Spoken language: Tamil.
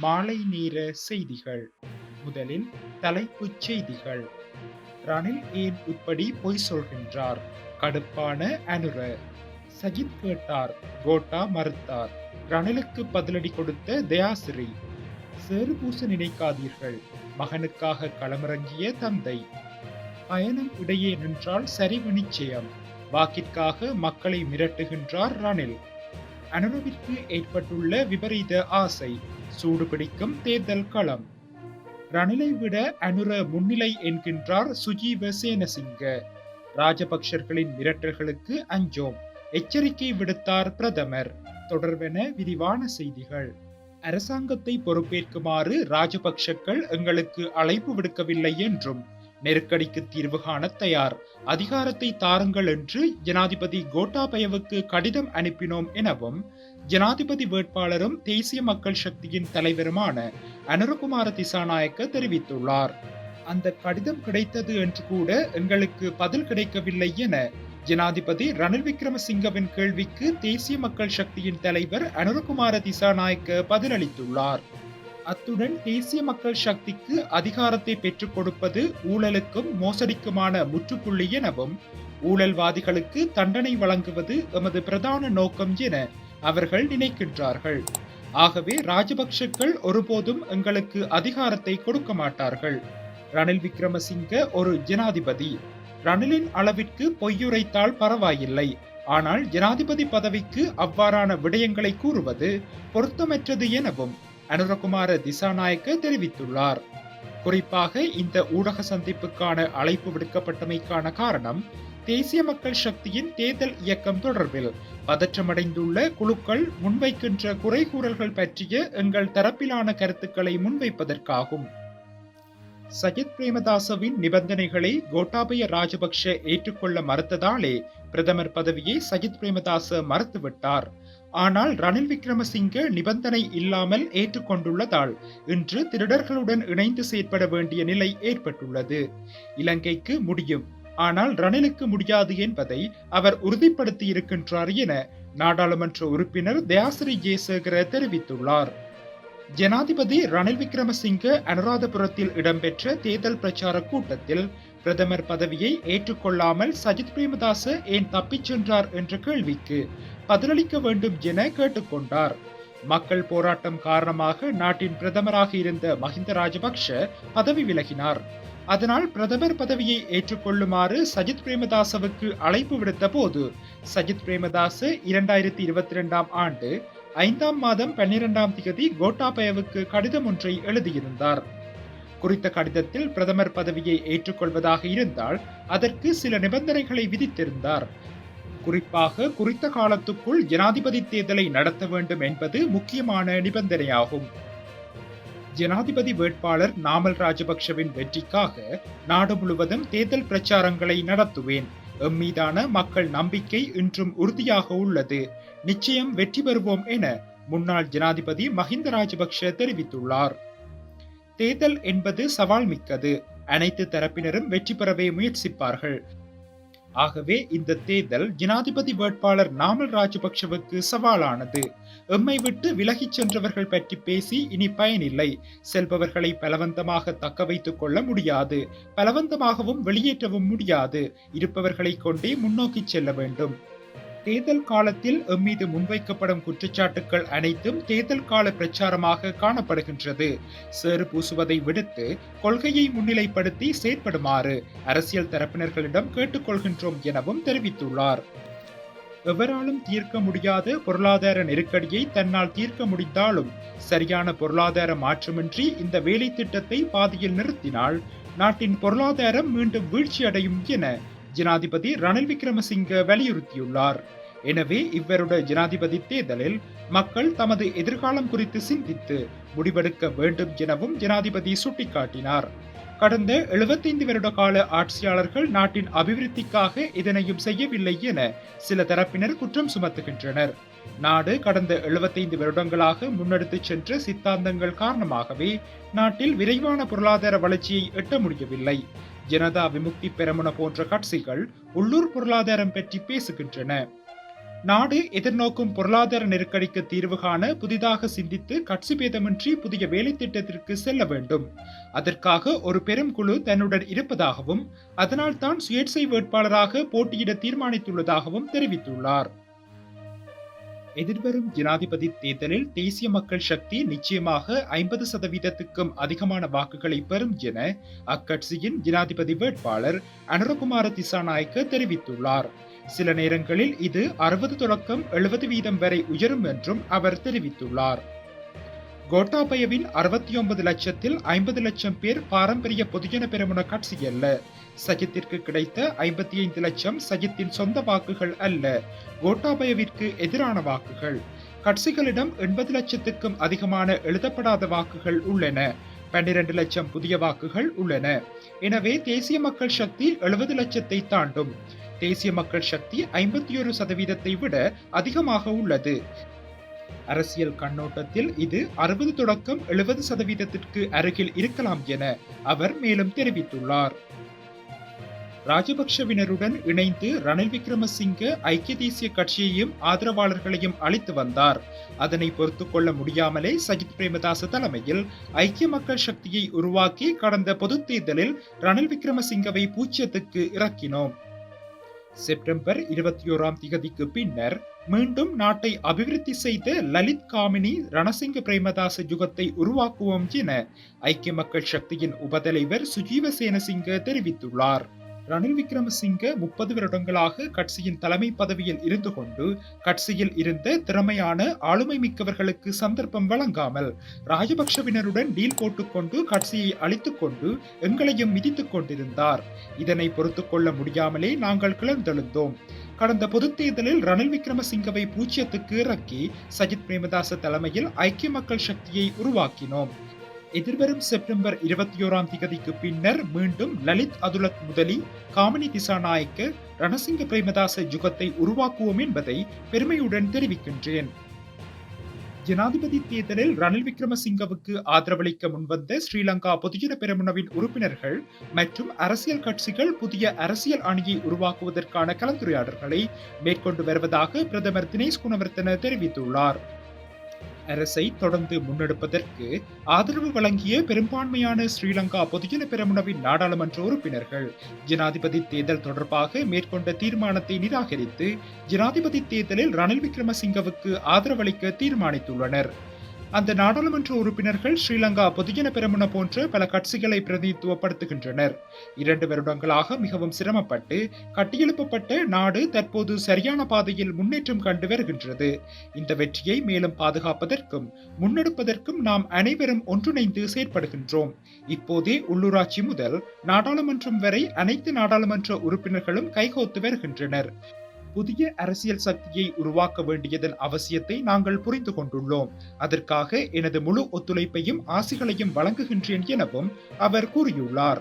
மாலை நேர செய்திகள். முதலில் தலைப்புச் செய்திகள். ரணில் ஏன் இப்படி பொய் சொல்கின்றார்? கடுப்பான அனுர. சஜித் கேட்டார் கோட்டா மறுத்தார். ரணிலுக்கு பதிலடி கொடுத்த தயாசிரி சேறு பூச நினைக்காதீர்கள். மகனுக்காக களமிறங்கிய தந்தை. பயணம் இடையே நின்றால் சரிவு நிச்சயம். வாக்கிற்காக மக்களை மிரட்டுகின்றார் ரணில். அனுரவிற்கு ஏற்பட்டுள்ள விபரீத ஆசை சூடுபிடிக்கும் தேர்தல் களம். ரணிலை விட அனுர முன்னிலை என்கின்றார் சுஜீவ சேனசிங்க. ராஜபக்ஷர்களின் மிரட்டல்களுக்கு அஞ்சோம். எச்சரிக்கை விடுத்தார் பிரதமர். தொடர்பென விரிவான செய்திகள். அரசாங்கத்தை பொறுப்பேற்குமாறு ராஜபக்ஷக்கள் எங்களுக்கு அழைப்பு விடுக்கவில்லை என்றும் நெருக்கடிக்கு தீர்வு காண தயார். அதிகாரத்தை தாருங்கள் என்று ஜனாதிபதி கோட்டாபயவுக்கு கடிதம் அனுப்பினோம் எனவும் ஜனாதிபதி வேட்பாளரும் தேசிய மக்கள் சக்தியின் தலைவருமான அனுரகுமார திசாநாயக்க தெரிவித்துள்ளார். அந்த கடிதம் கிடைத்தது என்று கூட எங்களுக்கு பதில் கிடைக்கவில்லை என ஜனாதிபதி ரணில் விக்ரமசிங்கவின் கேள்விக்கு தேசிய மக்கள் சக்தியின் தலைவர் அனுரகுமார திசாநாயக்க பதிலளித்துள்ளார். அத்துடன் தேசிய மக்கள் சக்திக்கு அதிகாரத்தை பெற்றுக் கொடுப்பது ஊழலுக்கும் மோசடிக்குமான முற்றுப்புள்ளி எனவும் ஊழல்வாதிகளுக்கு தண்டனை வழங்குவது எமது பிரதான நோக்கம் என அவர்கள் நினைக்கின்றார்கள். ஆகவே ராஜபக்ஷக்கள் ஒருபோதும் எங்களுக்கு அதிகாரத்தை கொடுக்க மாட்டார்கள். ரணில் விக்ரமசிங்க ஒரு ஜனாதிபதி. ரணிலின் அளவிற்கு பொய்யுரைத்தால் பரவாயில்லை. ஆனால் ஜனாதிபதி பதவிக்கு அவ்வாறான விடயங்களை கூறுவது பொருத்தமற்றது எனவும் அனுரகுமார திசாநாயக்க தெரிவித்துள்ளார். குறிப்பாக இந்த ஊடக சந்திப்புக்கான அழைப்பு விடுக்கப்பட்டமைக்கான காரணம் தேசிய மக்கள் சக்தியின் தேர்தல் இயக்கம் தொடர்பில் பதற்றமடைந்துள்ள குழுக்கள் முன்வைக்கின்ற குறை கூறல்கள் பற்றிய எங்கள் தரப்பிலான கருத்துக்களை முன்வைப்பதற்காகும். சஜித் பிரேமதாசவின் நிபந்தனைகளை கோட்டாபய ராஜபக்ஷ ஏற்றுக்கொள்ள மறுத்ததாலே பிரதமர் பதவியை சஜித் பிரேமதாச மறுத்துவிட்டார். ஆனால் ரணில் விக்ரமசிங்க நிபந்தனை இல்லாமல் ஏற்றுக்கொண்டுள்ளதால் இன்று திருடர்களுடன் இணைந்து செயற்பட வேண்டிய நிலை ஏற்பட்டுள்ளது. இலங்கைக்கு முடியும். ஆனால் ரணிலுக்கு முடியாது என்பதை அவர் உறுதிப்படுத்தி இருக்கின்றார் என நாடாளுமன்ற உறுப்பினர் தயாசிரி ஜெயசேகர தெரிவித்துள்ளார். ஜனாதிபதி ரணில் விக்ரமசிங்க அனுராதபுரத்தில் இடம்பெற்ற தேர்தல் பிரச்சார கூட்டத்தில் பிரதமர் பதவியை ஏற்றுக்கொள்ளாமல் சஜித் பிரேமதாச ஏன் தப்பிச் சென்றார் என்ற கேள்விக்கு பதிலளிக்க வேண்டும் என கேட்டுக்கொண்டார். மக்கள் போராட்டம் காரணமாக நாட்டின் பிரதமராக இருந்த மஹிந்த ராஜபக்ஷ பதவி விலகினார். அதனால் பிரதமர் பதவியை ஏற்றுக்கொள்ளுமாறு சஜித் பிரேமதாசவுக்கு அழைப்பு விடுத்த போது சஜித் பிரேமதாச இரண்டாயிரத்தி இருபத்தி இரண்டாம் ஆண்டு ஐந்தாம் மாதம் பன்னிரெண்டாம் திகதி கோட்டாபயவுக்கு கடிதம் ஒன்றை எழுதியிருந்தார். குறித்த கடிதத்தில் பிரதமர் பதவியை ஏற்றுக்கொள்வதாக இருந்தால் அதற்கு சில நிபந்தனைகளை விதித்திருந்தார். குறிப்பாக குறித்த காலத்துக்குள் ஜனாதிபதி தேர்தலை நடத்த வேண்டும் என்பது முக்கியமான நிபந்தனையாகும். ஜனாதிபதி வேட்பாளர் நாமல் ராஜபக்ஷவின் வெற்றிக்காக நாடு முழுவதும் தேர்தல் பிரச்சாரங்களை நடத்துவேன். எம்மீதான மக்கள் நம்பிக்கை இன்றும் உறுதியாக உள்ளது. நிச்சயம் வெற்றி பெறுவோம் என முன்னாள் ஜனாதிபதி மஹிந்த ராஜபக்ஷ தெரிவித்துள்ளார். தேர்தல் என்பது சவால் மிக்கது. அனைத்து தரப்பினரும் வெற்றி பெறவே முயற்சிப்பார்கள். ஆகவே இந்த தேர்தல் ஜனாதிபதி வேட்பாளர் நாமல் ராஜபக்ஷவுக்கு சவாலானது. எம்மை விட்டு விலகிச் சென்றவர்கள் பற்றி பேசி இனி பயனில்லை. செல்பவர்களை பலவந்தமாக தக்க வைத்துக் கொள்ள முடியாது. பலவந்தமாகவும் வெளியேற்றவும் முடியாது. இருப்பவர்களை கொண்டே முன்னோக்கி செல்ல வேண்டும். தேர்தல் காலத்தில் எம்மீது முன்வைக்கப்படும் குற்றச்சாட்டுகள் அனைத்தும் தேர்தல் கால பிரச்சாரமாக காணப்படுகின்றது. சேறு பூசுவதை விடுத்து கொள்கையை முன்னிலைப்படுத்தி செயற்படுமாறு அரசியல் தரப்பினர்களிடம் கேட்டுக்கொள்கின்றோம் எனவும் தெரிவித்துள்ளார். எவராலும் தீர்க்க முடியாத பொருளாதார நெருக்கடியை தன்னால் தீர்க்க முடிந்தாலும் சரியான பொருளாதார மாற்றமின்றி இந்த வேலை திட்டத்தை பாதியில் நிறுத்தினால் நாட்டின் பொருளாதாரம் மீண்டும் வீழ்ச்சியடையும் என ஜனாதிபதி ரணில் விக்ரமசிங்க வலியுறுத்தியுள்ளார். எனவே இவருட ஜனாதிபதி தேர்தலில் மக்கள் தமது எதிர்காலம் குறித்து சிந்தித்து முடிவெடுக்க வேண்டும் எனவும் ஜனாதிபதி சுட்டிக்காட்டினார். கடந்த எழுபத்தைந்து வருட கால ஆட்சியாளர்கள் நாட்டின் அபிவிருத்திக்காக இதனையும் செய்யவில்லை என சில தரப்பினர் குற்றம் சுமத்துகின்றனர். நாடு கடந்த எழுபத்தைந்து வருடங்களாக முன்னெடுத்துச் சென்ற சித்தாந்தங்கள் காரணமாகவே நாட்டில் விரைவான பொருளாதார வளர்ச்சியை எட்ட முடியவில்லை. ஜனதா விமுக்தி பெரமுன போன்ற கட்சிகள் உள்ளூர் பொருளாதாரம் பற்றி பேசுகின்றன. நாடு எதிர்நோக்கும் பொருளாதார நெருக்கடிக்கு தீர்வு காண புதிதாக சிந்தித்து கட்சி பேதமின்றி புதிய வேலை திட்டத்திற்கு செல்ல வேண்டும். அதற்காக ஒரு பெரும் குழு தன்னுடன் இருப்பதாகவும் அதனால் தான் சுயேட்சை வேட்பாளராக போட்டியிட தீர்மானித்துள்ளதாகவும் தெரிவித்துள்ளார். எதிர்வரும் ஜனாதிபதி தேர்தலில் தேசிய மக்கள் சக்தி நிச்சயமாக ஐம்பது சதவீதத்துக்கும் அதிகமான வாக்குகளை பெறும் என அக்கட்சியின் ஜனாதிபதி வேட்பாளர் அனுரகுமார திசாநாயக்க தெரிவித்துள்ளார். சில நேரங்களில் இது அறுபது தொடக்கம் எழுபது வீதம் வரை உயரும் என்றும் அவர் தெரிவித்துள்ளார். கோட்டாபயவின் அறுபத்தி ஒன்பது லட்சத்தில் ஐம்பது லட்சம் பேர் பாரம்பரிய பொதுஜன பெருமுன கட்சி அல்ல. சஜித்திற்கு கிடைத்த ஐம்பத்தி ஐந்து லட்சம் சஜித்தின் சொந்த வாக்குகள் அல்ல. கோட்டாபயவிற்கு எதிரான வாக்குகள். கட்சிகளிடம் எண்பது லட்சத்துக்கும் அதிகமான எழுதப்படாத வாக்குகள் உள்ளன. பன்னிரண்டு லட்சம் புதிய வாக்குகள் உள்ளன. எனவே தேசிய மக்கள் சக்தி எழுபது லட்சத்தை தாண்டும். தேசிய மக்கள் சக்தி ஐம்பத்தி ஒரு சதவீதத்தை விட அதிகமாக உள்ளது. அரசியல் கண்ணோட்டத்தில் இது அறுபது தொடக்கம் எழுபது சதவீதத்திற்கு அருகில் இருக்கலாம் என அவர் மேலும் தெரிவித்துள்ளார். ராஜபக்ஷவினருடன் இணைந்து ரணில் விக்ரமசிங்க ஐக்கிய தேசிய கட்சியையும் ஆதரவாளர்களையும் அளித்து வந்தார். அதனை பொறுத்து கொள்ள முடியாமலே சஜித் பிரேமதாச தலைமையில் ஐக்கிய மக்கள் சக்தியை உருவாக்கி கடந்த பொதுத் தேர்தலில் ரணில் விக்ரமசிங்கவை பூச்சியத்துக்கு இறக்கினோம். செப்டம்பர் இருபத்தி ஓராம் திகதிக்கு பின்னர் மீண்டும் நாட்டை அபிவிருத்தி செய்த லலித் காமினி ரணசிங்க பிரேமதாச யுகத்தை உருவாக்குவோம் என ஐக்கிய மக்கள் சக்தியின் உபதலைவர் சுஜீவ சேனசிங்க தெரிவித்துள்ளார். ரணில் விக்ரமசிங்க முப்பது வருடங்களாக கட்சியின் தலைமை பதவியில் இருந்து கொண்டு கட்சியில் இருந்த திறமையான ஆளுமை மிக்கவர்களுக்கு சந்தர்ப்பம் வழங்காமல் ராஜபக்ஷவினருடன் டீல் போட்டுக்கொண்டு கட்சியை அழித்துக் கொண்டு எங்களையும் மிதித்துக் கொண்டிருந்தார். இதனை பொறுத்துக்கொள்ள முடியாமலே நாங்கள் கிளர்ந்தெழுந்தோம். கடந்த பொதுத் தேர்தலில் ரணில் விக்ரமசிங்கவை பூச்சியத்துக்கு இறக்கி சஜித் பிரேமதாச தலைமையில் ஐக்கிய மக்கள் சக்தியை உருவாக்கினோம். எதிர்வரும் செப்டம்பர் இருபத்தி ஓராம் திகதிக்கு பின்னர் மீண்டும் லலித் அதுலத் முதலி காமினி திசாநாயக்கு ரணசிங்க பிரேமதாச யுகத்தை உருவாக்குவோம் என்பதை பெருமையுடன் தெரிவிக்கின்றேன். ஜனாதிபதி தேர்தலில் ரணில் விக்ரமசிங்கவுக்கு ஆதரவளிக்க முன்வந்த ஸ்ரீலங்கா பொதுஜன பெருமுனவின் உறுப்பினர்கள் மற்றும் அரசியல் கட்சிகள் புதிய அரசியல் அணியை உருவாக்குவதற்கான கலந்துரையாடல்களை மேற்கொண்டு வருவதாக பிரதமர் தினேஷ் குணவர்த்தன தெரிவித்துள்ளார். அரசை தொடர்ந்து முன்னெடுப்பதற்கு ஆதரவு வழங்கிய பெரும்பான்மையான ஸ்ரீலங்கா பொதுஜன பெரமுனவின் நாடாளுமன்ற உறுப்பினர்கள். ஜனாதிபதி தேர்தல் தொடர்பாக மேற்கொண்ட தீர்மானத்தை நிராகரித்து ஜனாதிபதி தேர்தலில் ரணில் விக்ரமசிங்கவுக்கு ஆதரவளிக்க தீர்மானித்துள்ளனர். அந்த நாடாளுமன்ற உறுப்பினர்கள் ஸ்ரீலங்கா பொதுஜன பெருமுன போன்ற பல கட்சிகளை பிரதிநிதித்துவப்படுத்துகின்றனர். இரண்டு வருடங்களாக மிகவும் சிரமப்பட்டு கட்டியெழுப்பப்பட்ட நாடு தற்போது சரியான பாதையில் முன்னேற்றம் கண்டு வருகின்றது. இந்த வெற்றியை மேலும் பாதுகாப்பதற்கும் முன்னெடுப்பதற்கும் நாம் அனைவரும் ஒன்றிணைந்து செயற்படுகின்றோம். இப்போதே உள்ளூராட்சி முதல் நாடாளுமன்றம் வரை அனைத்து நாடாளுமன்ற உறுப்பினர்களும் கைகோத்து வருகின்றனர். புதிய அரசியல் சக்தியை உருவாக்க வேண்டியதன் அவசியத்தை நாங்கள் புரிந்து கொண்டுள்ளோம். அதற்காக எனது முழு ஒத்துழைப்பையும் ஆசிகளையும் வழங்குகின்றேன் எனவும் அவர் கூறியுள்ளார்.